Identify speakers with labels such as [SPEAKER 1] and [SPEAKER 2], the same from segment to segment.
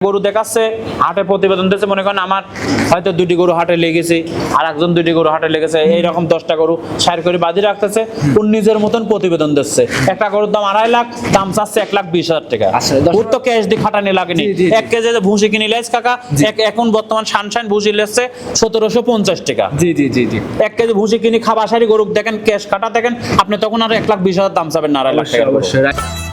[SPEAKER 1] গরু দেখাচ্ছে হাটে প্রতিবেদন দিচ্ছে মনে করেন আমার হয়তো দুটি গরু হাটে লেগেছে আর একজন দুটি গরু হাটে লেগেছে এইরকম দশটা গরু সার করে বাজি রাখতেছে ওর নিজের মতন প্রতিবেদন দিচ্ছে। একটা গরুর দাম আড়াই লাখ দাম চাচ্ছে এক লাখ বিশ হাজার টাকা।
[SPEAKER 2] আচ্ছা,
[SPEAKER 1] ওর তো ক্যাশ দিয়ে খাটানি লাগেনি। এক কেজি ভুসি কিনে লেস কাকা এখন বর্তমান সানশাইন ভুসি লেসছে সতেরোশো পঞ্চাশ টাকা।
[SPEAKER 2] জি জি জি জি।
[SPEAKER 1] এক কেজি ভুসি কিনে খাবার সারি গরু দেখেন ক্যাশ কাটা দেখেন আপনি তখন আর এক লাখ বিশ হাজার দাম চাবেন না আড়াই লাখ
[SPEAKER 2] অবশ্যই
[SPEAKER 1] টাকা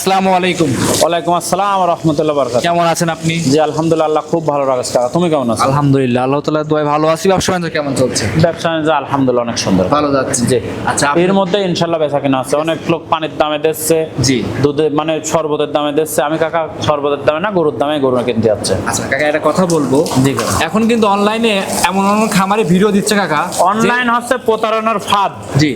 [SPEAKER 2] আসসালামু আলাইকুম।
[SPEAKER 1] ওয়ালাইকুম আসসালাম রহমতুল্লাহ বরকাত
[SPEAKER 2] কেমন আছেন আপনি?
[SPEAKER 1] জি আলহামদুলিল্লাহ খুব ভালো রাখছে তুমি কেমন আছো?
[SPEAKER 2] আলহামদুলিল্লাহ আল্লাহ তাআলা ভালো আছি। ব্যবসা বাণিজ্য কেমন চলছে?
[SPEAKER 1] ব্যবসা বাণিজ্য আলহামদুলিল্লাহ অনেক সুন্দর।
[SPEAKER 2] ভালো যাচ্ছে।
[SPEAKER 1] জি।
[SPEAKER 2] আচ্ছা
[SPEAKER 1] এর মধ্যে ইনশাল্লাহ বেচা কিনা আছে। অনেক লোক পানির দামে দিচ্ছে।
[SPEAKER 2] জি।
[SPEAKER 1] দুধে মানে শরবতের দামে দিচ্ছে। আমি কাকা শরবতের দামে না গরুর দামে গরু কিনতে যাচ্ছে।
[SPEAKER 2] আচ্ছা কাকা একটা কথা বলব।
[SPEAKER 1] জি
[SPEAKER 2] এখন কিন্তু অনলাইনে এমন এমন খামারে ভিডিও দিচ্ছে কাকা
[SPEAKER 1] অনলাইন হচ্ছে প্রতারণার ফাঁদ।
[SPEAKER 2] জি।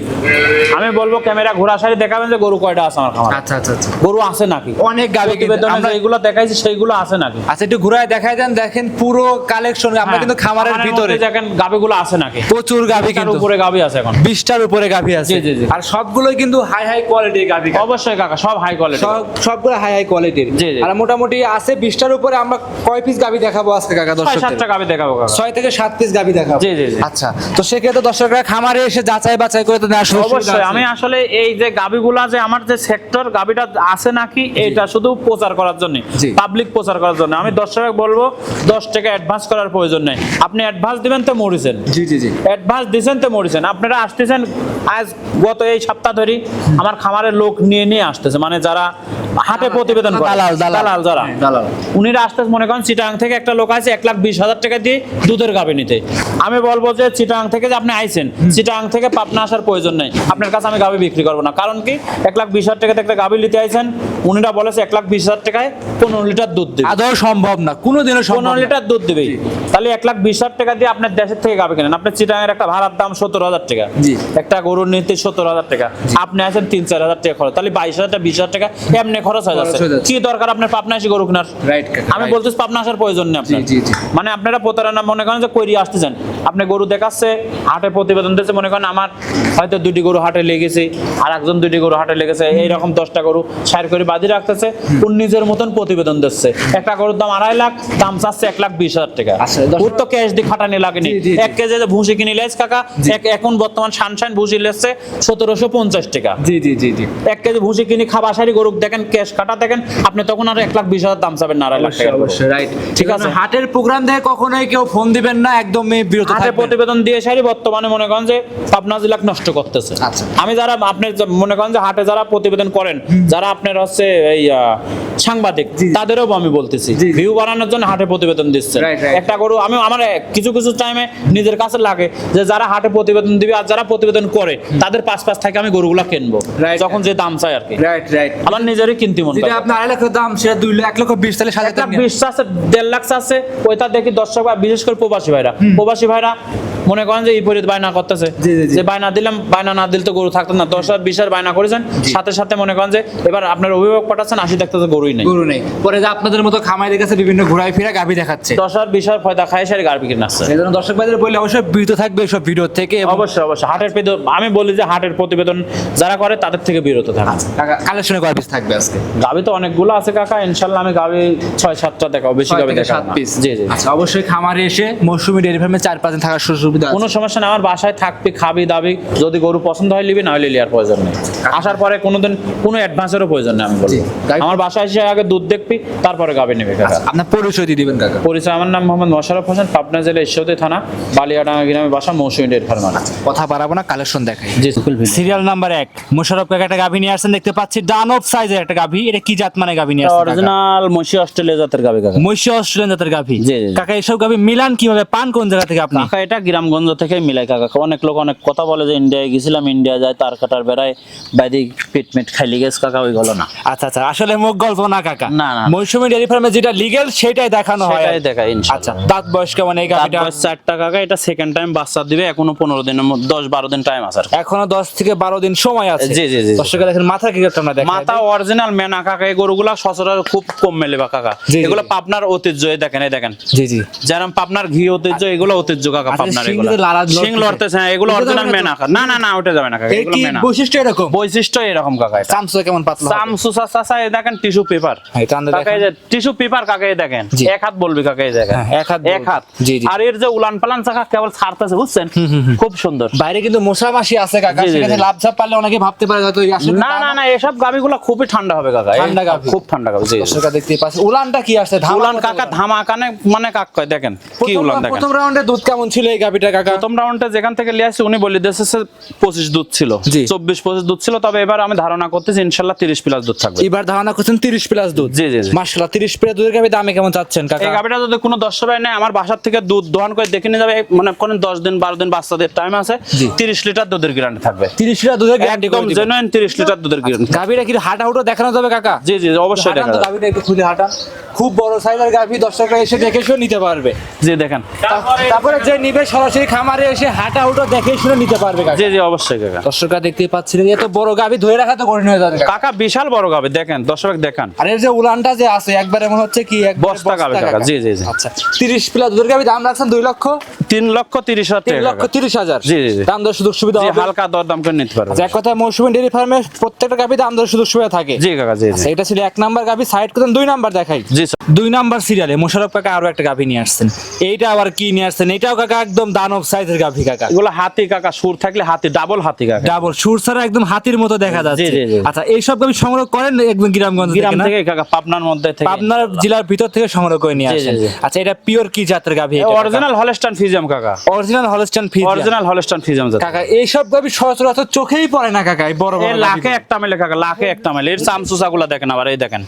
[SPEAKER 1] আমি বলব ক্যামেরা ঘোরা সারি দেখাবেন যে গরু কয়টা আছে আমার খামার।
[SPEAKER 2] আচ্ছা আচ্ছা আচ্ছা।
[SPEAKER 1] গরু আছে নাকি?
[SPEAKER 2] অনেক গাবি আমরা
[SPEAKER 1] যেগুলো দেখাইছি সেইগুলো আছে নাকি?
[SPEAKER 2] আচ্ছা একটু ঘুরায় দেখাই দেন দেখেন পুরো কালেকশন আমরা
[SPEAKER 1] হ্যাঁ,
[SPEAKER 2] কিন্তু খামারের ভিতরে।
[SPEAKER 1] দেখেন গাবিগুলো আছে নাকি?
[SPEAKER 2] প্রচুর গাবি কিন্তু।
[SPEAKER 1] উপরে গাবি আছে এখন।
[SPEAKER 2] বিশটার উপরে গাভি আছে।
[SPEAKER 1] জি, জি।
[SPEAKER 2] আর সবগুলোই কিন্তু হাই হাই কোয়ালিটির গাভি
[SPEAKER 1] অবশ্যই কাকা সব হাই কোয়ালিটি
[SPEAKER 2] সব সবগুলো হাই হাই কোয়ালিটির
[SPEAKER 1] জি, জি।
[SPEAKER 2] আর মোটামুটি আছে বিশটার উপরে আমরা কয় পিস গাভি দেখাবো আজকে কাকা দর্শক
[SPEAKER 1] সাতটা গাবি দেখাবো কাকা।
[SPEAKER 2] ছয় থেকে সাত পিস গাভি দেখাবো।
[SPEAKER 1] জি, জি।
[SPEAKER 2] আচ্ছা তো সেক্ষেত্রে দর্শকরা খামারে এসে যাচাই বাছাই করে তো সুবিধা
[SPEAKER 1] অবশ্যই আমি আসলে এই যে গাবিগুলা যে আমার যে সেক্টর গাবিটা আছে নাকি? এটা শুধু প্রচার করার জন্য। পাবলিক প্রচার করার জন্য। আমি দর্শক বলব দশ টাকা অ্যাডভান্স করার প্রয়োজন নেই। আপনি অ্যাডভান্স দিবেন তো মরিছেন।
[SPEAKER 2] জি জি জি।
[SPEAKER 1] অ্যাডভান্স দিয়েছেন তো মরিছেন। আপনারা আসতেছেন আজ গত এই সপ্তাহ ধরে আমার খামারের লোক নিয়ে নিয়ে আসতেছে। মানে যারা হাটে প্রতিবেদন করে।
[SPEAKER 2] দালাল, দালাল।
[SPEAKER 1] যারা।
[SPEAKER 2] হ্যাঁ, দালাল।
[SPEAKER 1] উনিরা আসতেছে মনে করেন চিটাং থেকে একটা লোক আছে এক লাখ বিশ হাজার টাকা দিয়ে দুধের গাবি নিতে। আমি বলব যে চিটাং থেকে যে আপনি আইছেন চিটাং থেকে পাবনা আসার প্রয়োজন নেই। আপনার কাছে আমি গাবি বিক্রি করব না। কারণ কি? এক লাখ বিশ হাজার টাকাতে একটা গাবি নিতে আইছেন উনিরা বলেছে এক লাখ বিশ হাজার টাকায় পনেরো লিটার দুধ দেবে।
[SPEAKER 2] আদৌ সম্ভব না কোনোদিনও সম্ভব
[SPEAKER 1] পনেরো লিটার দুধ দেবে তাহলে এক লাখ বিশ হাজার টাকা দিয়ে আপনার দেশের থেকে গাবে কেনেন। আপনার চিটাঙের একটা ভাড়ার দাম সত্তর হাজার টাকা। একটা গরুর নিতে সত্তর হাজার টাকা। আপনি আছেন তিন চার হাজার টাকা খরচ। তাহলে বাইশ হাজার বিশ হাজার টাকা এমনি খরচ হয়ে যাচ্ছে। কি দরকার আপনার পাবনা এসে গরু কেনার? আমি. বলতেছি পাবনা আসার প্রয়োজন নেই আপনার। মানে আপনারা প্রতারণা মনে করেন যে কইরি আসতেছেন। আপনি গরু দেখাচ্ছে হাটে প্রতিবেদন দিচ্ছে মনে করেন আমার হয়তো দুটি গরু হাটে লেগেছে আর একজন দুটি গরু হাটে লেগেছে এইরকম দশটা গরু সার করে বাজি রাখতেছে ওর নিজের মতন প্রতিবেদন দিচ্ছে। একটা গরুর দাম আড়াই লাখ দাম চাচ্ছে এক লাখ বিশ হাজার টাকা।
[SPEAKER 2] আচ্ছা,
[SPEAKER 1] ওর তো ক্যাশ দিয়ে খাটানি লাগেনি। এক কেজি ভুসি কিনে লেস কাকা এখন বর্তমান সানশাইন ভুসি লেসছে সতেরোশো পঞ্চাশ টাকা।
[SPEAKER 2] জি জি জি জি।
[SPEAKER 1] এক কেজি ভুসি কিনে খাবার সারি গরু দেখেন ক্যাশ কাটা দেখেন আপনি তখন আর এক লাখ বিশ হাজার দাম চাবেন না আড়াই লাখ টাকা
[SPEAKER 2] অবশ্যই রাইট
[SPEAKER 1] ঠিক আছে।
[SPEAKER 2] হাটের প্রোগ্রাম দেখে কখনোই কেউ ফোন দিবেন না একদমই বিরত
[SPEAKER 1] হাটে
[SPEAKER 2] থাকবেন।
[SPEAKER 1] প্রতিবেদন দিয়ে সারি বর্তমানে মনে করেন যে পাবনা জেলাক নষ্ট করতেছে।
[SPEAKER 2] আচ্ছা।
[SPEAKER 1] আমি যারা আপনি মনে করেন যে হাটে যারা প্রতিবেদন করেন যারা আপনার হচ্ছে এই সাংবাদিক। তাদেরও আমি বলতেছি। ভিউ বাড়ানোর জন্য হাটে প্রতিবেদন দিচ্ছে. একটা গরু আমি আমার কিছু কিছু টাইমে নিজের কাছে লাগে যে যারা হাটে প্রতিবেদন দিবে আর যারা প্রতিবেদন করে তাদের পাশ পাশ থেকে আমি গরুগুলা কিনবো। যখন যে দাম চাই আর কি
[SPEAKER 2] রাইট রাইট
[SPEAKER 1] আমার নিজেরই কিনতে মন চায়।
[SPEAKER 2] আপনার আড়াই লক্ষ দাম সেটা দুই লাখ এক লক্ষ বিশ তাহলে সাড়ে
[SPEAKER 1] বিশ আছে দেড় লাখ আছে ওইটা দেখি দর্শক বা বিশেষ করে প্রবাসী ভাইরা। প্রবাসী ভাইরা মনে করেন যে এই পরিত বায়না করতেছে। যে বায়না দিলাম বায়না না দিলে তো গরু থাকতো না। দশ হাজার বিশ হাজার বায়না করেছেন। সাথে সাথে মনে করেন যে এবার আপনার অভিভাবক পাঠাচ্ছেন আশি দেখতেছে গরুই নেই।
[SPEAKER 2] গরু নেই। পরে যে আপনাদের মতো খামারি কাছে বিভিন্ন ঘোরায় ফিরে গাভি দেখাচ্ছে।
[SPEAKER 1] দশ হাজার বিশ হাজার ফয়দা খায় সারি গাড়ি কিনে আসছে।
[SPEAKER 2] এই জন্য দর্শক ভাইদের বললে অবশ্যই বিরত থাকবে এইসব ভিডিও থেকে
[SPEAKER 1] অবশ্যই অবশ্যই। হাটের আমি বলি যে হাটের প্রতিবেদন যারা করে তাদের থেকে বিরত থাকে
[SPEAKER 2] কালেকশনে কয় পিস থাকবে আজকে?
[SPEAKER 1] গাবি তো অনেকগুলো আছে কাকা ইনশাল্লাহ আমি গাবি ছয় সাতটা দেখাবো বেশি গাবি দেখাবো
[SPEAKER 2] সাত পিস
[SPEAKER 1] জি জি।
[SPEAKER 2] আচ্ছা অবশ্যই খামারে এসে মৌসুমী ডেয়ারি ফার্মে চার পাঁচ দিন থাকার সুযোগ সুবিধা
[SPEAKER 1] কোনো সমস্যা না আমার বাসায় থাকবি খাবি দাবি যদি গরু পছন্দ হয় নিবি না হলে লিয়ার প্রয়োজন নেই। আসার পরে কোনোদিন কোনো অ্যাডভান্সেরও প্রয়োজন নেই আমি বলব। আমার বাসায় এসে আগে দুধ দেখবি তারপরে গাবি নেবে কাকা
[SPEAKER 2] আপনার পরিচয় দিয়ে দিবেন কাকা।
[SPEAKER 1] পরিচয় আমার নাম মোহাম্মদ মোশারফ হোসেন পাবনা জেলা ঈশ্বরদী থানা বালিয়াডাঙ্গা গ্রামে বাসা মৌসুমী ডেট ফার্মার
[SPEAKER 2] কথা বাড়াবো না কালেকশন দেখাই।
[SPEAKER 1] জি
[SPEAKER 2] সিরিয়াল নাম্বার এক মোশারফ কাকা একটা গাভী নিয়ে আসছেন দেখতে পাচ্ছি ডানব সাইজের একটা গাভী এটা কি জাত মানে গাভী নিয়ে আসছেন
[SPEAKER 1] অরিজিনাল মসি অস্ট্রেলিয়া জাতের গাবি কাকা।
[SPEAKER 2] অস্ট্রেলিয়ান জাতের গাভী। কাকা এসব গাভী মিলান কীভাবে? পান কোন জায়গা থেকে আপনি?
[SPEAKER 1] কাকা এটা গ্রামগঞ্জ থেকে মিলাই কাকা। অনেক লোক অনেক কথা বলে যে ইন্ডিয়ায় গেছিলাম ইন্ডিয়া যায় তার কাটার বেড়ায় বাইরে পেট মেট খাইলি গেছে কাকা ওই হলো না।
[SPEAKER 2] আচ্ছা আচ্ছা আসলে মুখ গল্প না কাকা।
[SPEAKER 1] না, না।
[SPEAKER 2] মৌসুমী ডেয়ারি ফার্মে যেটা সেটাই দেখানো হয়।
[SPEAKER 1] সেটাই।
[SPEAKER 2] আচ্ছা দাঁত বয়স কেমন এই গাভিটা?
[SPEAKER 1] চারটা কাকা এটা সেকেন্ড টাইম বাচ্চা দিবে এখনও পনেরো দিনের মধ্যে দশ বারো দিন টাইম আছে
[SPEAKER 2] এখনও দশ থেকে বারো দিন সময় আছে।
[SPEAKER 1] জি, জি, জি।
[SPEAKER 2] দেখেন মাথা কি করতে আমরা দেখা
[SPEAKER 1] মাথা অরিজিনাল মেনা কাকা এই গরুগুলা সচরাচর খুব কম মেলে বা কাকা। এগুলো পাবনার ঐতিহ্য এই দেখেন এই দেখেন।
[SPEAKER 2] জি জি।
[SPEAKER 1] যেরকম পাবনার ঘি ঐতিহ্য এগুলো ঐতিহ্য কাকা
[SPEAKER 2] আচ্ছা,
[SPEAKER 1] পাবনার এগুলো। সিং লড়তেছে। হ্যাঁ, এগুলো অরিজিনাল
[SPEAKER 2] না
[SPEAKER 1] মেনা কাকা। না না না ওটা যাবে না কাকা এগুলো মেনা।
[SPEAKER 2] বৈশিষ্ট্য এরকম?
[SPEAKER 1] বৈশিষ্ট্য এরকম কাকা
[SPEAKER 2] সামসু কেমন পাতলা
[SPEAKER 1] চাচা দেখেন টিস্যু পেপার।
[SPEAKER 2] হ্যাঁ,
[SPEAKER 1] কাকা এই টিস্যু পেপার কাকা এই দেখেন এক হাত বলবি কাকা এই দেখেন
[SPEAKER 2] হ্যাঁ, এক হাত
[SPEAKER 1] এক হাত।
[SPEAKER 2] জি, জি।
[SPEAKER 1] আর এর যে উলান পালান চাকা কেবল ছাড়তেছে বুঝছেন? খুব সুন্দর।
[SPEAKER 2] বাইরে কিন্তু মশা মাসি আছে কাকা সেখানে লাভ পারলে অনেকে ভাবতে পারে হয়তো
[SPEAKER 1] না না না। এসব গাবিগুলো খুবই ঠান্ডা হবে কাকা।
[SPEAKER 2] ঠান্ডা।
[SPEAKER 1] খুব ঠান্ডা গাবি জি জি।
[SPEAKER 2] দেখতে উলানটা কি আসছে?
[SPEAKER 1] উলান কাকা ধামা কানে মানে কাক কয় দেখেন কি উলান দেখেন।
[SPEAKER 2] প্রথম রাউন্ডে দুধ কেমন ছিল এই গাভিটা কাকা?
[SPEAKER 1] প্রথম রাউন্ডে যেখান থেকে লিয়ে আসছি উনি বলে দিয়েছে পঁচিশ দুধ ছিল।
[SPEAKER 2] জি।
[SPEAKER 1] চব্বিশ পঁচিশ দুধ ছিল তবে এবার আমি ধারণা করতেছি ইনশাল্লাহ তিরিশ প্লাস দুধ থাকবে।
[SPEAKER 2] এবার ধারণা করছেন তিরিশ প্লাস দুধ।
[SPEAKER 1] জি, জি।
[SPEAKER 2] মাসাল্লাহ তিরিশ প্লাস দুধের গাভি দামে কেমন চাচ্ছেন কাকা?
[SPEAKER 1] এই যদি কোনো দশ সবাই নেয় আমার বাসার থেকে দুধ দোহান করে দেখে নিয়ে যাবে। মনে করেন দশ দিন বারো দিন বাচ্চাদের টাইম আছে।
[SPEAKER 2] জি।
[SPEAKER 1] তিরিশ লিটার দুধের গ্যারান্টি থাকবে।
[SPEAKER 2] তিরিশ লিটার দুধের গ্যারান্টি
[SPEAKER 1] একদম জেনুইন তিরিশ লিটার দুধের গ্যারান্টি
[SPEAKER 2] গাভিটা কি হাঁটা হুটো দেখানো যাবে কাকা?
[SPEAKER 1] জি জি অবশ্যই
[SPEAKER 2] হাঁটান
[SPEAKER 1] দেখা যাবে।
[SPEAKER 2] গাভিটা একটু খুলে হাঁটান। খুব বড় সাইজের গাভি দর্শকরা এসে দেখে শুনে নিতে পারবে।
[SPEAKER 1] জি দেখেন।
[SPEAKER 2] তারপরে যে নিবে সরাসরি খামারে এসে হাঁটা হুটো দেখে শুনে নিতে পারবে কাকা।
[SPEAKER 1] জি জি অবশ্যই কাকা।
[SPEAKER 2] দর্শকরা দেখতেই পাচ্ছিলেন এত বড় গাভি ধরে রাখা তো কঠিন হয়ে যাবে কাকা।
[SPEAKER 1] কাকা বিশাল বড় গাবে দেখেন দর্শক দেখান।
[SPEAKER 2] আর এর যে উলানটা যে আছে একবারে মনে হচ্ছে কি একবারে
[SPEAKER 1] বস্তা গাভী কাকা, জি, জি, জি।
[SPEAKER 2] আচ্ছা তিরিশ প্লাস দুধের গাভি দাম রাখছেন দুই লক্ষ?
[SPEAKER 1] তিন লক্ষ তিরিশ হাজার
[SPEAKER 2] তিন
[SPEAKER 1] টাকা
[SPEAKER 2] লক্ষ
[SPEAKER 1] কাকা।
[SPEAKER 2] তিরিশ হাজার।
[SPEAKER 1] জি, জি।
[SPEAKER 2] দাম দর সুযোগ সুবিধা হবে।
[SPEAKER 1] হালকা দর দাম করে নিতে পারবে
[SPEAKER 2] আচ্ছা, এক কথায় মৌসুমী ডেয়ারি ফার্মে প্রত্যেকটা গাভি দাম দর সুযোগ সুবিধা থাকে।
[SPEAKER 1] জি কাকা জি
[SPEAKER 2] আচ্ছা,
[SPEAKER 1] জি
[SPEAKER 2] এটা ছিল এক নাম্বার গাভি সাইড করতেন দুই নাম্বার দেখাই।
[SPEAKER 1] জি স্যার।
[SPEAKER 2] দুই নাম্বার সিরিয়ালে মোশারফ কাকা আরও একটা গাভি নিয়ে আসছেন। এইটা আবার কি নিয়ে আসছেন? এটাও কাকা একদম দানব সাইজের গাভি কাকা।
[SPEAKER 1] এগুলো হাতি কাকা সুর থাকলে হাতি ডাবল হাতি কাকা।
[SPEAKER 2] ডাবল সুর ছাড়া একদম হাতির মতো দেখা যাচ্ছে।
[SPEAKER 1] জি, জি।
[SPEAKER 2] আচ্ছা এইসব গাভি সংগ্রহ করেন একদম গ্রামগঞ্জ
[SPEAKER 1] গ্রাম
[SPEAKER 2] থেকে
[SPEAKER 1] কাকা পাবনার মধ্যে থেকে।
[SPEAKER 2] পাবনার জেলার ভিতর থেকে সংগ্রহ করে নিয়ে আসেন। আচ্ছা এটা পিওর কি জাতের গাভি
[SPEAKER 1] অরিজিনাল হলস্টান ফিজিয়াম কাকা।
[SPEAKER 2] Original Holstein Friesian
[SPEAKER 1] original Holstein Friesian জাত।
[SPEAKER 2] কাকা এইসব গাভি সচরাচর চোখেই পড়ে না কাকা এই বড় বড়
[SPEAKER 1] লাখে একটা মেলে কাকা লাখে একটা মেলে। এর চামচুসা গুলা দেখেন আবার এই দেখেন।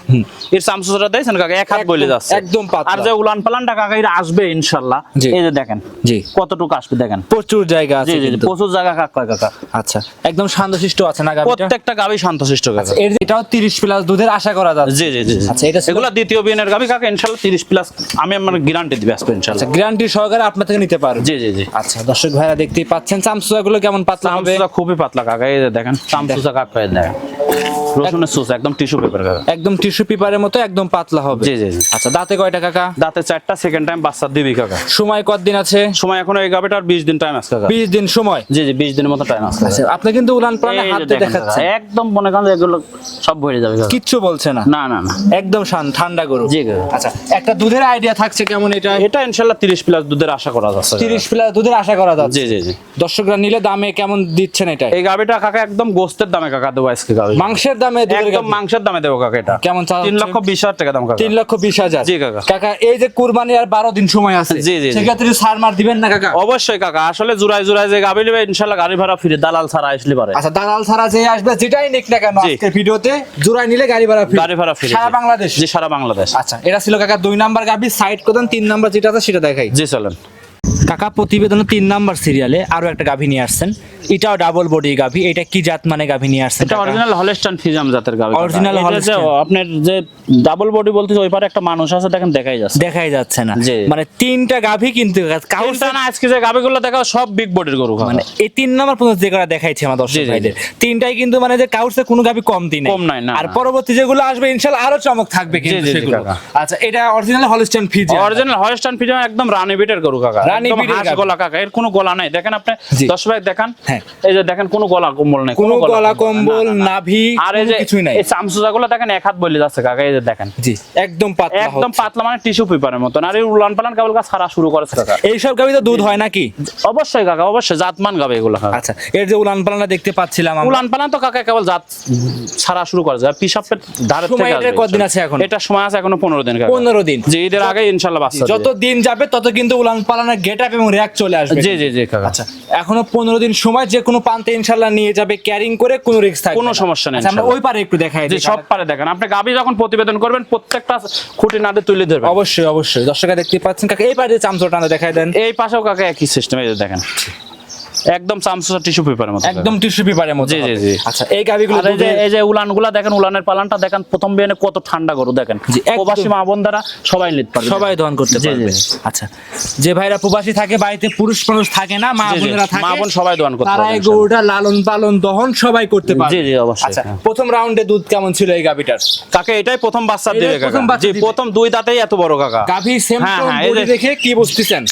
[SPEAKER 1] এর চামচুসাটা দেখছেন কাকা? এক হাত বলে যাচ্ছে।
[SPEAKER 2] একদম পাতলা।
[SPEAKER 1] আর যে উলান পালানটা কাকা এটা আসবে
[SPEAKER 2] ইনশাআল্লাহ
[SPEAKER 1] এই যে দেখেন
[SPEAKER 2] জি।
[SPEAKER 1] কতটুকু আসবে দেখেন।
[SPEAKER 2] প্রচুর জায়গা আছে
[SPEAKER 1] জি জি, প্রচুর জায়গা কাক কাকা।
[SPEAKER 2] আচ্ছা একদম শান্তশিষ্ট আছে না গাভিটা?
[SPEAKER 1] প্রত্যেকটা গাবি শান্তশিষ্ট কাকা।
[SPEAKER 2] এর এটাও 30 প্লাস দুধের আশা করা যাচ্ছে।
[SPEAKER 1] জি জি জি।
[SPEAKER 2] আচ্ছা, এটা
[SPEAKER 1] এগুলা দ্বিতীয় বিয়ের গাবি কাকা ইনশাল্লাহ তিরিশ প্লাস আমি আমার গ্যারান্টি দিবে আসবে ইনশাল্লাহ।
[SPEAKER 2] আচ্ছা গ্যারান্টি সহকারে আপনার থেকে নিতে পারবে।
[SPEAKER 1] জি জি জি।
[SPEAKER 2] আচ্ছা দর্শক ভাইরা দেখতেই পাচ্ছেন চামচুয়া গুলো কেমন পাতলা হবে?
[SPEAKER 1] চামচুসা খুবই পাতলা কাকা এই দেখেন চামচুসা কাক কয় দেখেন। রসুনের সুস একদম টিস্যু পেপার কাকা।
[SPEAKER 2] একদম টিস্যু পেপারের মতো একদম পাতলা হবে।
[SPEAKER 1] জি জি
[SPEAKER 2] আচ্ছা দাঁতে কয়টা কাকা?
[SPEAKER 1] দাঁতে চারটা সেকেন্ড টাইম বাচ্চা দিবি কাকা।
[SPEAKER 2] সময় কতদিন আছে?
[SPEAKER 1] সময় এখন এই গাবিটার বিশ দিন টাইম আছে কাকা।
[SPEAKER 2] 20 দিন সময়?
[SPEAKER 1] জি জি বিশ দিনের মতো টাইম আছে
[SPEAKER 2] আচ্ছা আপনি কিন্তু উলান প্রাণে হাতে দেখাচ্ছেন।
[SPEAKER 1] একদম মনে করেন এগুলো সব ভরে যাবে কাকা।
[SPEAKER 2] কিচ্ছু বলছে না।
[SPEAKER 1] না না না।
[SPEAKER 2] একদম শান্ত ঠান্ডা গরু।
[SPEAKER 1] জি
[SPEAKER 2] আচ্ছা একটা দুধের আইডিয়া থাকছে কেমন এটা?
[SPEAKER 1] এটা ইনশাল্লাহ তিরিশ প্লাস দুধের আশা করা যাচ্ছে কাকা।
[SPEAKER 2] 30 প্লাস দুধের আশা করা যাচ্ছে।
[SPEAKER 1] জি জি জি।
[SPEAKER 2] দর্শকরা নিলে দামে কেমন দিচ্ছেন এটা
[SPEAKER 1] এই গাবিটা কাকা একদম গোস্তের দামে কাকা দেবো আজকে গাবি।
[SPEAKER 2] মাংসের দামে
[SPEAKER 1] একদম মাংসের দামে দেবো কাকা এটা।
[SPEAKER 2] কেমন
[SPEAKER 1] তিন লক্ষ বিশ হাজার টাকা দাম কাকা।
[SPEAKER 2] তিন লক্ষ বিশ হাজার।
[SPEAKER 1] জি, কাকা।
[SPEAKER 2] কাকা এই যে কুরবানি আর বারো দিন সময় আছে
[SPEAKER 1] জি, জি।
[SPEAKER 2] সেক্ষেত্রে সার মার দিবেন না কাকা?
[SPEAKER 1] অবশ্যই কাকা আসলে জুড়াই জুড়াই যে গাবি নেবে ইনশাল্লাহ গাড়ি ভাড়া ফিরে দালাল ছাড়া আসলে পারে।
[SPEAKER 2] আচ্ছা দালাল ছাড়া যে আসবে যেটাই নিক না কেন। আজকের ভিডিওতে জোড়ায় নিলে গাড়ি ভাড়া ফ্রি।
[SPEAKER 1] গাড়ি ভাড়া ফিরে
[SPEAKER 2] সারা বাংলাদেশ।
[SPEAKER 1] জি সারা বাংলাদেশ।
[SPEAKER 2] আচ্ছা এটা ছিল কাকা দুই নাম্বার গাবি সাইড করতেন তিন নাম্বার যেটা আছে সেটা দেখাই।
[SPEAKER 1] জি চলেন।
[SPEAKER 2] কাকা প্রতিবেদনে তিন নাম্বার সিরিয়ালে আরও একটা গাভী নিয়ে আসছেন। এটাও ডাবল বডি গাভী এটা কি জাত মানে গাভী নিয়ে আসছেন
[SPEAKER 1] এটা অরিজিনাল হলস্টান ফিজাম জাতের
[SPEAKER 2] Original
[SPEAKER 1] এটা যে আপনার যে ডাবল বডি বলতে ওই পারে একটা মানুষ আছে দেখেন দেখাই যাচ্ছে।
[SPEAKER 2] দেখাই যাচ্ছে না। মানে তিনটা গাভী কিন্তু
[SPEAKER 1] কাউন্টা না আজকে যে গাবিগুলো দেখা সব বিগ বডির গরু
[SPEAKER 2] মানে এই তিন নাম্বার পর্যন্ত যে করা দেখাইছে আমার দর্শক ভাইদের। তিনটাই কিন্তু মানে যে কাউরসে কোনো গাভী কম দিন
[SPEAKER 1] কম নাই, না,
[SPEAKER 2] আর পরবর্তী যেগুলো আসবে ইনশাআল্লাহ আরও চমক থাকবে কিন্তু সেগুলো। আচ্ছা এটা original Holstein Friesian
[SPEAKER 1] original Holstein Friesian একদম রানী বিটের গরু কাকা।
[SPEAKER 2] রানী
[SPEAKER 1] একদম
[SPEAKER 2] বিটের
[SPEAKER 1] হাঁস
[SPEAKER 2] গাভী।
[SPEAKER 1] গলা কাকা এর কোনো গলা নাই। দেখেন আপনি দশ ভাই দেখান
[SPEAKER 2] হ্যাঁ।
[SPEAKER 1] এই যে দেখেন কোনো গলা কম্বল নাই
[SPEAKER 2] কোনো গলা
[SPEAKER 1] কম্বল না, না, না।
[SPEAKER 2] নাভি
[SPEAKER 1] আর এই যে
[SPEAKER 2] কিছুই নাই।
[SPEAKER 1] এই চামচুজা গুলো দেখেন এক হাত বলে যাচ্ছে কাকা এই যে দেখেন।
[SPEAKER 2] জি একদম পাতলা
[SPEAKER 1] একদম পাতলা মানে টিস্যু পেপারের মতন। আর এই উলান পালান কেবল গাছ ছাড়া শুরু করেছে কাকা।
[SPEAKER 2] এইসব গাবি তো দুধ হয় নাকি?
[SPEAKER 1] অবশ্যই কাকা অবশ্যই জাতমান গাবে এগুলো
[SPEAKER 2] আচ্ছা এর যে উলান পালানা দেখতে পাচ্ছিলাম
[SPEAKER 1] উলান পালান তো কাকা কেবল জাত ছাড়া শুরু করেছে। আর পিসাপের ধারে
[SPEAKER 2] সময়
[SPEAKER 1] থেকে আসবে
[SPEAKER 2] কতদিন আছে এখন?
[SPEAKER 1] এটা সময় আছে এখনও দিন কাকা।
[SPEAKER 2] দিন।
[SPEAKER 1] ঈদের আগে বাচ্চা
[SPEAKER 2] যত দিন যাবে তত কিন্তু উলান পালানের গেট আপ এবং র্যাক চলে আসবে।
[SPEAKER 1] জি জি জি কাকা।
[SPEAKER 2] আচ্ছা এখনও পনেরো দিন সময় যে কোনো পান্তে ইনশাল্লাহ নিয়ে যাবে ক্যারিং করে কোনো রিস্ক থাকবে
[SPEAKER 1] কোনো সমস্যা নেই
[SPEAKER 2] আচ্ছা, আমরা ওই পারে একটু দেখাই দিই।
[SPEAKER 1] সব পারে দেখেন। আপনি গাবি যখন প্রতিবেদন করবেন প্রত্যেকটা খুঁটি নাদে তুলে ধরবেন।
[SPEAKER 2] অবশ্যই অবশ্যই। দর্শকরা দেখতে পাচ্ছেন কাকা এই পারে চামচটা টানা দেখাই দেন।
[SPEAKER 1] এই পাশেও কাকা একই সিস্টেমে এই দেখেন। একদম চামচা টিস্যু পেপারের মতো
[SPEAKER 2] একদম টিস্যু পেপারের মতো
[SPEAKER 1] জি, জি, জি।
[SPEAKER 2] আচ্ছা এই
[SPEAKER 1] যে এই যে উলানগুলা দেখেন উলানের পালানটা দেখেন প্রথম বিয়ানে কত ঠান্ডা গরু দেখেন। প্রবাসী মা বোনদারা সবাই নিতে পারবে
[SPEAKER 2] সবাই দহন করতে পারবে। আচ্ছা যে ভাইরা প্রবাসী থাকে বাড়িতে পুরুষ মানুষ থাকে না মা। বোনেরা থাকে
[SPEAKER 1] মা বোন সবাই দহন করতে
[SPEAKER 2] তারা এই গরুটা লালন পালন দহন সবাই করতে পারবে।
[SPEAKER 1] জি জি অবশ্যই
[SPEAKER 2] আচ্ছা
[SPEAKER 1] হ্যাঁ।
[SPEAKER 2] প্রথম রাউন্ডে দুধ কেমন ছিল এই গাভিটার?
[SPEAKER 1] কাকে এটাই প্রথম বাচ্চা দিবে
[SPEAKER 2] প্রথম
[SPEAKER 1] কাকা। জি প্রথম দুই দাঁতেই এত বড় কাকা।
[SPEAKER 2] গাভি সেম
[SPEAKER 1] হ্যাঁ, হ্যাঁ,
[SPEAKER 2] দেখে কি বুঝতেছেন?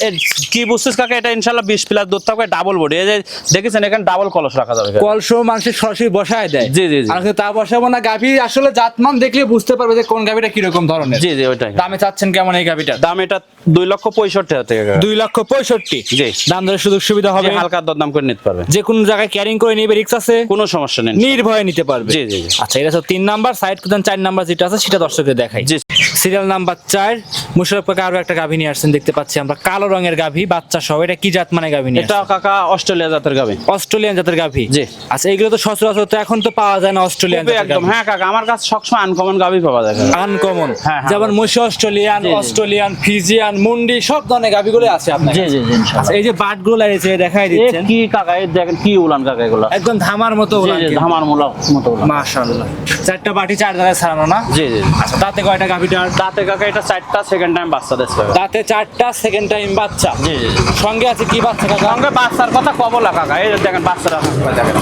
[SPEAKER 1] কি বুঝছিস কাকা এটা ইনশাল্লাহ বিশ প্লাস দুধ থাকবে ডাবল বডি এই যে দেখেছেন এখানে ডাবল কলস রাখা যাবে
[SPEAKER 2] কলস মানুষের সরাসরি বসায় দেয়।
[SPEAKER 1] জি, জি।
[SPEAKER 2] আর তা বসাবো না গাভি আসলে জাতমান দেখলে বুঝতে পারবে যে কোন গাভিটা কীরকম ধরনের।
[SPEAKER 1] জি জি ওইটাই।
[SPEAKER 2] দামে চাচ্ছেন কেমন এই গাভিটার
[SPEAKER 1] দাম এটা দুই লক্ষ পঁয়ষট্টি হাজার টাকা
[SPEAKER 2] দুই লক্ষ পঁয়ষট্টি।
[SPEAKER 1] জি।
[SPEAKER 2] দাম দরের সুযোগ সুবিধা হবে।
[SPEAKER 1] হালকা দরদাম করে নিতে পারবে।
[SPEAKER 2] যে কোনো জায়গায় ক্যারিং করে নিবে রিক্স আছে।
[SPEAKER 1] কোনো সমস্যা নেই
[SPEAKER 2] নির্ভয়ে নিতে পারবে।
[SPEAKER 1] জি, জি।
[SPEAKER 2] আচ্ছা এটা তিন নাম্বার সাইড প্রধান চার নাম্বার যেটা আছে সেটা দর্শকদের দেখাই।
[SPEAKER 1] জি।
[SPEAKER 2] সিরিয়াল নাম্বার চার মুশারফ কাকা আরও একটা গাভী নিয়ে আসছেন দেখতে পাচ্ছি আমরা। কালো রঙের গাভী বাচ্চা সহ এটা কি জাত মানে গাভী
[SPEAKER 1] এটা কাকা অস্ট্রেলিয়া জাতের
[SPEAKER 2] আসছেন? অস্ট্রেলিয়ান জাতের গাভী?
[SPEAKER 1] জি।
[SPEAKER 2] আচ্ছা এগুলো তো সচরাচর তো এখন তো পাওয়া যায় না অস্ট্রেলিয়ান
[SPEAKER 1] একদম। হ্যাঁ কাকা আমার কাছে সবসময় আনকমন গাবি পাওয়া যায়
[SPEAKER 2] আনকমন
[SPEAKER 1] হ্যাঁ, হ্যাঁ।
[SPEAKER 2] যেমন মহিষ অস্ট্রেলিয়ান। অস্ট্রেলিয়ান ফিজিয়ান মুন্ডি সব ধরনের গাভীগুলো আছে আপনার
[SPEAKER 1] জি জি
[SPEAKER 2] আচ্ছা এই যে বাটগুলো লাগিয়েছে দেখাই দিচ্ছেন।
[SPEAKER 1] কি কাকা এই দেখেন কি উলান কাকা এগুলো।
[SPEAKER 2] একদম ধামার মতো
[SPEAKER 1] জি, ধামার মতো উলান।
[SPEAKER 2] মাশাআল্লাহ। চারটা বাটি চার জায়গায় ছাড়ানো না?
[SPEAKER 1] জি জি
[SPEAKER 2] আচ্ছা তাতে কয়টা গাভিটার?
[SPEAKER 1] দাঁতে কাকা এটা চারটা সেকেন্ড টাইম বাচ্চা দিচ্ছে
[SPEAKER 2] তাতে চারটা সেকেন্ড টাইম বাচ্চা।
[SPEAKER 1] জি জি। জি।
[SPEAKER 2] সঙ্গে আছে কি বাচ্চা কাকা?
[SPEAKER 1] সঙ্গে বাচ্চার কথা কবলা কাকা এই দেখেন বাচ্চারা। দেখেন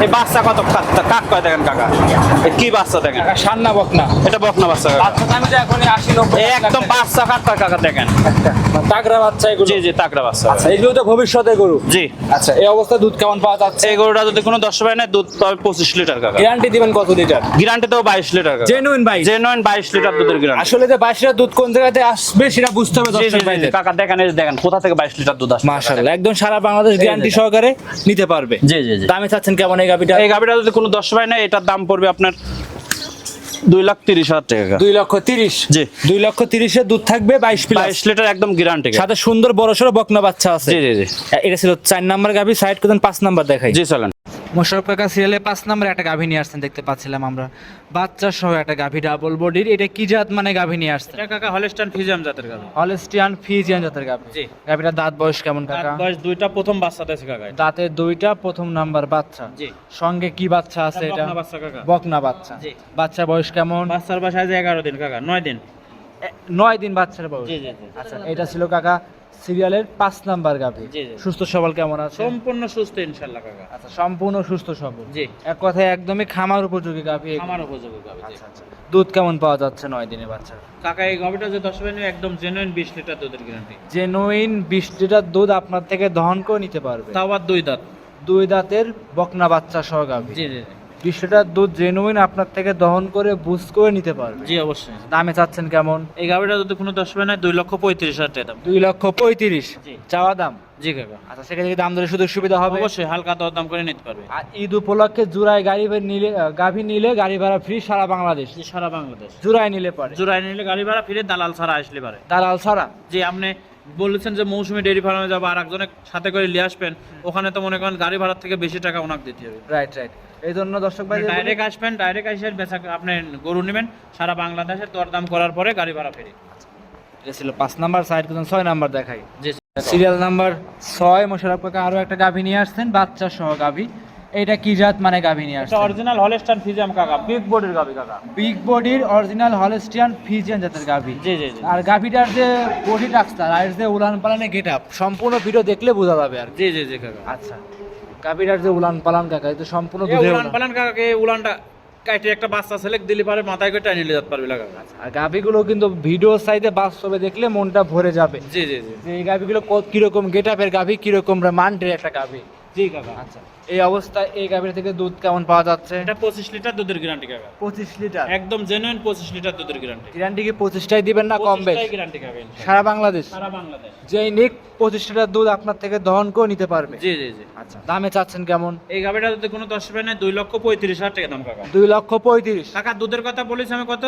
[SPEAKER 1] এই বাচ্চা কত কাক- কাক কয় দেখেন কাকা? কি বাচ্চা দেখেন?
[SPEAKER 2] সান্না বকনা।
[SPEAKER 1] এটা বকনা বাচ্চা
[SPEAKER 2] বাচ্চা দামি তো এখনই আশি নব্বই
[SPEAKER 1] একদম বাচ্চা কাক কয় কাকা দেখেন?
[SPEAKER 2] তাগরা বাচ্চা এগুলো।
[SPEAKER 1] জি জি তাকড়া বাচ্চা।
[SPEAKER 2] আচ্ছা এগুলো তো ভবিষ্যতে গরু।
[SPEAKER 1] জি।
[SPEAKER 2] আচ্ছা এই অবস্থায় দুধ কেমন পাওয়া যাচ্ছে?
[SPEAKER 1] এই গরুটা যদি কোনো দশ পায় না দুধ পাবে পঁচিশ লিটার কাকা।
[SPEAKER 2] গ্যারান্টি দিবেন কত লিটার?
[SPEAKER 1] গ্যারান্টি তো বাইশ লিটার
[SPEAKER 2] জেনুইন ভাই
[SPEAKER 1] জেনুইন বাইশ লিটার দুধের গ্যারান্টি
[SPEAKER 2] আসলে যে বাইশের দুধ কোন জায়গাতে আসবে সেটা বুঝতে হবে দর্শক ভাইদের।
[SPEAKER 1] কাকা দেখেন দেখেন কোথা থেকে বাইশ লিটার দুধ আসছে
[SPEAKER 2] মাশাআল্লাহ একদম সারা বাংলাদেশ গ্যারান্টি সহকারে নিতে পারবে।
[SPEAKER 1] জি জি জি।
[SPEAKER 2] দামে চাচ্ছেন কেমন এই গাভিটা
[SPEAKER 1] এই গাভিটা যদি কোনো দশ পায় না এটার দাম পড়বে আপনার দুই লাখ তিরিশ হাজার টাকা।
[SPEAKER 2] দুই লক্ষ তিরিশ?
[SPEAKER 1] জি।
[SPEAKER 2] দুই লক্ষ তিরিশের দুধ থাকবে বাইশ
[SPEAKER 1] বাইশ লিটার একদম গ্যারান্টি
[SPEAKER 2] সাথে সুন্দর বড় সড়ো বকনা বাচ্চা আছে।
[SPEAKER 1] জি জি জি।
[SPEAKER 2] এটা ছিল চার নাম্বার গাভি সাইড করতেন পাঁচ নাম্বার দেখাই।
[SPEAKER 1] জি চলেন।
[SPEAKER 2] মোশারফ কাকা সিরিয়ালে পাঁচ নাম্বার একটা গাভি নিয়ে আসছেন দেখতে পাচ্ছিলাম আমরা। বাচ্চা সহ একটা গাভী ডাবল বডির এটা কি জাত মানে গাভি নিয়ে আসছেন?
[SPEAKER 1] এটা কাকা হলস্টাইন ফিজিয়াম জাতের গাভি।
[SPEAKER 2] হলস্টিয়ান ফিজিয়ান জাতের গাভি।
[SPEAKER 1] জি।
[SPEAKER 2] গাভিটার দাঁত বয়স কেমন কাকা?
[SPEAKER 1] বয়স দুইটা প্রথম বাচ্চা দিয়েছে কাকা।
[SPEAKER 2] দাঁতের দুইটা প্রথম নাম্বার বাচ্চা।
[SPEAKER 1] জি।
[SPEAKER 2] সঙ্গে কি বাচ্চা আছে এটা
[SPEAKER 1] বকনা বাচ্চা কাকা।
[SPEAKER 2] বকনা বাচ্চা।
[SPEAKER 1] জি।
[SPEAKER 2] বাচ্চার বয়স কেমন?
[SPEAKER 1] বাচ্চার বয়স আজ এগারো দিন কাকা নয় দিন।
[SPEAKER 2] এ- নয় দিন বাচ্চার বয়স।
[SPEAKER 1] জি, জি।
[SPEAKER 2] আচ্ছা এটা ছিল কাকা সিরিয়ালের পাঁচ নাম্বার গাভি। সুস্থ সবল কেমন আছে?
[SPEAKER 1] সম্পূর্ণ সুস্থ ইনশাল্লাহ কাকা।
[SPEAKER 2] আচ্ছা সম্পূর্ণ সুস্থ সবল।
[SPEAKER 1] জি।
[SPEAKER 2] এক কথায় একদমই খামার উপযোগী গাভি।
[SPEAKER 1] খামার উপযোগী গাভি
[SPEAKER 2] আচ্ছা আচ্ছা। দুধ কেমন পাওয়া যাচ্ছে নয় দিনে বাচ্চা?
[SPEAKER 1] কাকা এই গাভিটা যে দশ একদম জেনুইন বিশ লিটার দুধের গ্যারান্টি
[SPEAKER 2] জেনুইন বিশ লিটার দুধ আপনার থেকে দহন করে নিতে পারবে।
[SPEAKER 1] তাও আবার দুই দাঁত।
[SPEAKER 2] দুই দাঁতের বকনা বাচ্চা সহ গাভি।
[SPEAKER 1] জি জি।
[SPEAKER 2] বিশ দুধ জেনুইন আপনার থেকে দহন করে বুস করে নিতে পারবে।
[SPEAKER 1] জি অবশ্যই।
[SPEAKER 2] দামে চাচ্ছেন কেমন?
[SPEAKER 1] এই গাভিটা যদি কোনো দশ পাবেন দুই লক্ষ পঁয়ত্রিশ হাজার টাকা দাম।
[SPEAKER 2] দুই লক্ষ পঁয়ত্রিশ?
[SPEAKER 1] জি।
[SPEAKER 2] চাওয়া দাম?
[SPEAKER 1] জি কাকা
[SPEAKER 2] আচ্ছা সেক্ষেত্রে দাম ধরে সুযোগ সুবিধা হবে?
[SPEAKER 1] অবশ্যই হালকা দর দাম করে নিতে পারবে।
[SPEAKER 2] আর ঈদ উপলক্ষে জুরাই গাড়ি ভাড়া নিলে আহ, গাভী নিলে গাড়ি ভাড়া ফ্রি সারা বাংলাদেশ।
[SPEAKER 1] জি সারা বাংলাদেশ।
[SPEAKER 2] জুরাই নিলে পারে।
[SPEAKER 1] জোড়ায় নিলে গাড়ি ভাড়া ফিরে দালাল ছাড়া আসলে পারে।
[SPEAKER 2] দালাল ছাড়া?
[SPEAKER 1] যে আপনি বলেছেন যে মৌসুমি ডেয়ারি ফার্মে যাব আর একজনের সাথে করে নিয়ে আসবেন ওখানে তো মনে করেন গাড়ি ভাড়ার থেকে বেশি টাকা ওনাকে দিতে হবে।
[SPEAKER 2] রাইট রাইট এই জন্য দর্শক ভাই
[SPEAKER 1] ডাইরেক্ট আসবেন ডাইরেক্ট এসে বেচা আপনি গরু নেবেন সারা বাংলাদেশের দরদাম করার পরে গাড়ি ভাড়া ফেরি।
[SPEAKER 2] এটা ছিল পাঁচ নাম্বার সাইড করতেন ছয় নাম্বার দেখাই।
[SPEAKER 1] জি
[SPEAKER 2] সিরিয়াল নাম্বার ছয় মোশারফ কাকা আরও একটা গাভী নিয়ে আসছেন বাচ্চা সহ গাভী। এটা কি জাত মানে গাভী নিয়ে
[SPEAKER 1] এটা অরিজিনাল হলস্টান ফিজিয়াম কাকা বিগ বডির গাবি কাকা।
[SPEAKER 2] বিগ বডির অরিজিনাল হলস্টিয়ান ফিজিয়ান জাতের গাভী।
[SPEAKER 1] জি জি জি।
[SPEAKER 2] আর গাভীটার যে বডি টাক্সটার আর যে উলান পালানে গেট আপ সম্পূর্ণ ভিডিও দেখলে বোঝা যাবে আর
[SPEAKER 1] জি জি জি কাকা।
[SPEAKER 2] আচ্ছা। গাভীটার যে উলান পালান কাকা এটা সম্পূর্ণ দুধের
[SPEAKER 1] উলান। পালান কাকাকে উলানটা কাটে একটা বাচ্চা সেলেক্ট দিলে পারে মাথায় করে টানিয়ে যেতে পারবে লাগা
[SPEAKER 2] আর গাভীগুলো কিন্তু ভিডিও সাইডে বাস্তবে দেখলে মনটা ভরে যাবে।
[SPEAKER 1] জি জি জি।
[SPEAKER 2] যে এই গাভীগুলো কত- কীরকম গেট আপের গাভী কীরকম মান্ডের একটা গাভী।
[SPEAKER 1] জি কাকা।
[SPEAKER 2] আচ্ছা। এই অবস্থায় এই গাভীর থেকে দুধ কেমন পাওয়া যাচ্ছে?
[SPEAKER 1] এটা পঁচিশ লিটার দুধের গ্যারান্টি কাকা
[SPEAKER 2] পঁচিশ লিটার।
[SPEAKER 1] একদম জেনুইন পঁচিশ লিটার দুধের গ্যারান্টি
[SPEAKER 2] গ্যারান্টি কি পঁচিশটাই দিবেন না কম বেশ?
[SPEAKER 1] গ্যারান্টি কাকা।
[SPEAKER 2] সারা বাংলাদেশ?
[SPEAKER 1] সারা বাংলাদেশ।
[SPEAKER 2] যেই নিক পঁচিশ লিটার দুধ আপনার থেকে দহন করে নিতে পারবে।
[SPEAKER 1] জি জি জি।
[SPEAKER 2] আচ্ছা দামে চাচ্ছেন কেমন?
[SPEAKER 1] এই গাভিটা যদি কোনো দশ পায় না দুই লক্ষ পঁয়ত্রিশ হাজার টাকা দাম কাকা।
[SPEAKER 2] দুই লক্ষ পঁয়ত্রিশ।
[SPEAKER 1] কাকা দুধের কথা বলেছি আমি কত?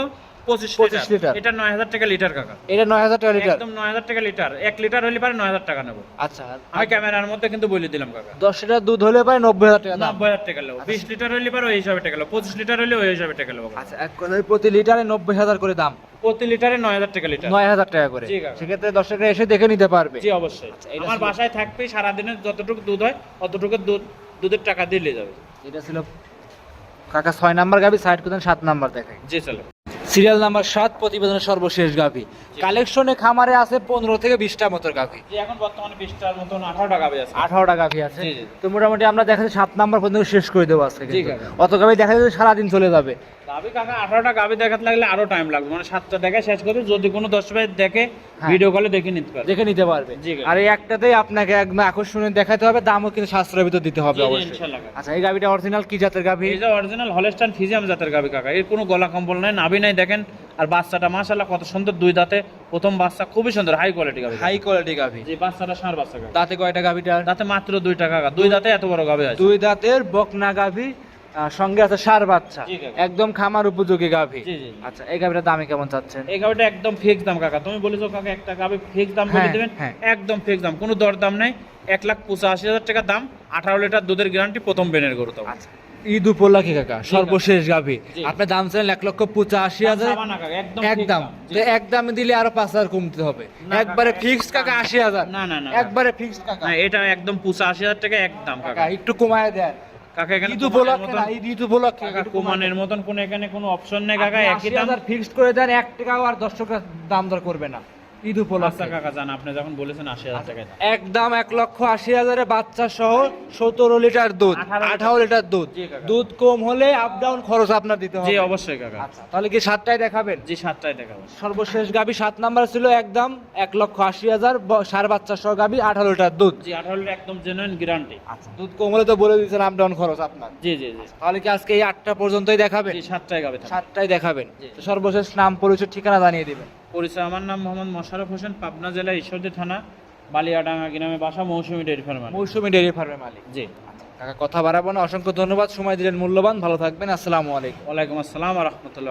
[SPEAKER 1] পঁচিশ
[SPEAKER 2] 25 লিটার।
[SPEAKER 1] এটা নয় হাজার টাকা লিটার কাকা।
[SPEAKER 2] এটা নয় হাজার টাকা লিটার।
[SPEAKER 1] একদম নয় হাজার টাকা লিটার। এক লিটার হলে পারে নয় হাজার টাকা নেব।
[SPEAKER 2] আচ্ছা
[SPEAKER 1] আমি ক্যামেরার মধ্যে কিন্তু বলে দিলাম কাকা।
[SPEAKER 2] দশ লিটার দুধ হলে প্রায় নব্বই হাজার টাকা দাম।
[SPEAKER 1] নব্বই হাজার টাকা বিশ লিটার পারে হিসাবে টাকা পঁচিশ লিটার ওই হিসাবে টাকা
[SPEAKER 2] আচ্ছা এক কথায় প্রতি লিটারে নব্বই হাজার করে দাম।
[SPEAKER 1] প্রতি লিটারে নয় হাজার টাকা লিটার।
[SPEAKER 2] নয় হাজার টাকা করে। সেক্ষেত্রে দর্শকরা এসে দেখে নিতে পারবে।
[SPEAKER 1] জি অবশ্যই।
[SPEAKER 2] আচ্ছা,
[SPEAKER 1] আমার বাসায় থাকবে সারাদিনে যতটুকু দুধ হয় অতটুকু দুধ দুধের টাকা দিয়ে নিয়ে যাবে।
[SPEAKER 2] এটা ছিল কাকা ছয় নাম্বার গাভি সাইড করতেন সাত নাম্বার দেখাই।
[SPEAKER 1] জি চলো।
[SPEAKER 2] সিরিয়াল নাম্বার সাত প্রতিবেদনের সর্বশেষ গাভি। কালেকশনে খামারে আছে পনেরো থেকে বিশটা মতো গাভি।
[SPEAKER 1] এখন বর্তমানে বিশটার মতন আঠারোটা গাভি আছে।
[SPEAKER 2] আঠারোটা গাভি আছে। তো মোটামুটি আমরা দেখা যাচ্ছে সাত নাম্বার পর্যন্ত শেষ করে দেবো আজকে। অত গাভি দেখা যাচ্ছে সারাদিন চলে যাবে।
[SPEAKER 1] গাবি কাকা আঠারোটা গাবি দেখাতে লাগলে আরও টাইম লাগবে। মানে সাতটা দেখে শেষ করে যদি কোনো দশ ভাই দেখে
[SPEAKER 2] হ্যাঁ।
[SPEAKER 1] ভিডিও কলে দেখে নিতে পারবে।
[SPEAKER 2] দেখে নিতে পারবে। আর এই একটাতেই আপনাকে একদম আকর্ষণীয় দেখাতে হবে দামও কিন্তু সাশ্রয়ের ভিতর দিতে হবে অবশ্যই। আচ্ছা এই গাভিটা অরিজিনাল কি জাতের গাভি
[SPEAKER 1] এই যে অরিজিনাল হলেস্টান ফিজিয়াম জাতের গাবি কাকা। এর কোনো গলা কম্বল নাই নাভি নাই দেখেন। আর বাচ্চাটা মাশাআল্লাহ কত সুন্দর দুই দাঁতে। প্রথম বাচ্চা খুবই সুন্দর হাই কোয়ালিটি গাবি
[SPEAKER 2] হাই কোয়ালিটি গাভি
[SPEAKER 1] যে বাচ্চাটা সার বাচ্চা গাবি
[SPEAKER 2] দাঁতে কয়টা গাভিটার
[SPEAKER 1] দাঁতে মাত্র দুই টাকা কাকা। দুই দাঁতে এত বড় গাবি আছে।
[SPEAKER 2] দুই দাঁতের বকনা গাভি আহ, সঙ্গে আছে সার বাচ্চা। একদম খামার উপযোগী গাভি। আচ্ছা এই গাভিটার দামে কেমন চাচ্ছেন?
[SPEAKER 1] এই একদম ফিক্স দাম কাকা। তুমি বলেছ কাকা একটা ফিক্স দাম বলে
[SPEAKER 2] হ্যাঁ,
[SPEAKER 1] দিবেন
[SPEAKER 2] হ্যাঁ।
[SPEAKER 1] একদম ফিক্স দাম। কোনো দর দাম নেই। এক লাখ পঁচাশি হাজার টাকা দাম আঠারো লিটার দুধের গ্যারান্টি প্রথম বেনের গরু তো
[SPEAKER 2] আচ্ছা ঈদ উপলক্ষে কাকা সর্বশেষ গাভি। আপনি দাম চাইলেন এক লক্ষ পঁচাশি হাজার।
[SPEAKER 1] একদম
[SPEAKER 2] একদম
[SPEAKER 1] দাম।
[SPEAKER 2] একদম দিলে আরও পাঁচ হাজার কমতে হবে। একবারে ফিক্স কাকা আশি হাজার।
[SPEAKER 1] না না না
[SPEAKER 2] একবারে ফিক্স কাকা।
[SPEAKER 1] এটা একদম পঁচাশি হাজার টাকা একদম কাকা।
[SPEAKER 2] একটু কমায় দেন।
[SPEAKER 1] কাকা এখানে ঋতু
[SPEAKER 2] উপলক্ষে না ঈদ উপলক্ষে
[SPEAKER 1] কাকা কুমানের মতন কোন এখানে কোনো অপশন নেই কাকা একই দাম?
[SPEAKER 2] ফিক্সড করে দেন এক টাকা আর দশ টাকা দাম দর করবে না। ঈদ
[SPEAKER 1] আচ্ছা
[SPEAKER 2] উপলক্ষে
[SPEAKER 1] কাকা জান আপনি যখন বলেছেন আশি হাজার টাকা
[SPEAKER 2] একদম এক লক্ষ আশি হাজারে বাচ্চা সহ সতেরো লিটার দুধ
[SPEAKER 1] আঠারো লিটার।
[SPEAKER 2] দুধ। দুধ কম হলে আপ ডাউন খরচ আপনার দিতে
[SPEAKER 1] জি
[SPEAKER 2] হবে।
[SPEAKER 1] অবশ্যই কাকা।
[SPEAKER 2] আচ্ছা তাহলে কি সাতটায় দেখাবেন?
[SPEAKER 1] জি সাতটায় দেখাবো।
[SPEAKER 2] সর্বশেষ গাবি সাত নাম্বার ছিল একদম এক লক্ষ আশি হাজার সার বাচ্চা সহ গাবি আঠারো লিটার দুধ।
[SPEAKER 1] জি আঠারো লিটার একদম জেনুইন গ্যারান্টি
[SPEAKER 2] আচ্ছা দুধ কম হলে তো বলে দিচ্ছেন আপ ডাউন খরচ আপনার।
[SPEAKER 1] জি জি জি।
[SPEAKER 2] তাহলে কি আজকে এই আটটা পর্যন্তই দেখাবেন?
[SPEAKER 1] জি সাতটায় গাবে
[SPEAKER 2] সাতটায় দেখাবেন। সর্বশেষ নাম পরিচয় ঠিকানা জানিয়ে দিবেন।
[SPEAKER 1] পরিচয়। আমার নাম মোহাম্মদ মোশারফ হোসেন পাবনা জেলা ঈশ্বরদী থানা বালিয়াডাঙ্গা গ্রামে বাসা Mousumi dairy farm
[SPEAKER 2] Mousumi dairy ফার্মের মালিক।
[SPEAKER 1] জি।
[SPEAKER 2] কাকা কথা বাড়াবো না। অসংখ্য ধন্যবাদ। সময় দিলেন মূল্যবান। ভালো থাকবেন। আসসালামু আলাইকুম।
[SPEAKER 1] ওয়ালাইকুম আসসালাম রহমতুল্লাহ।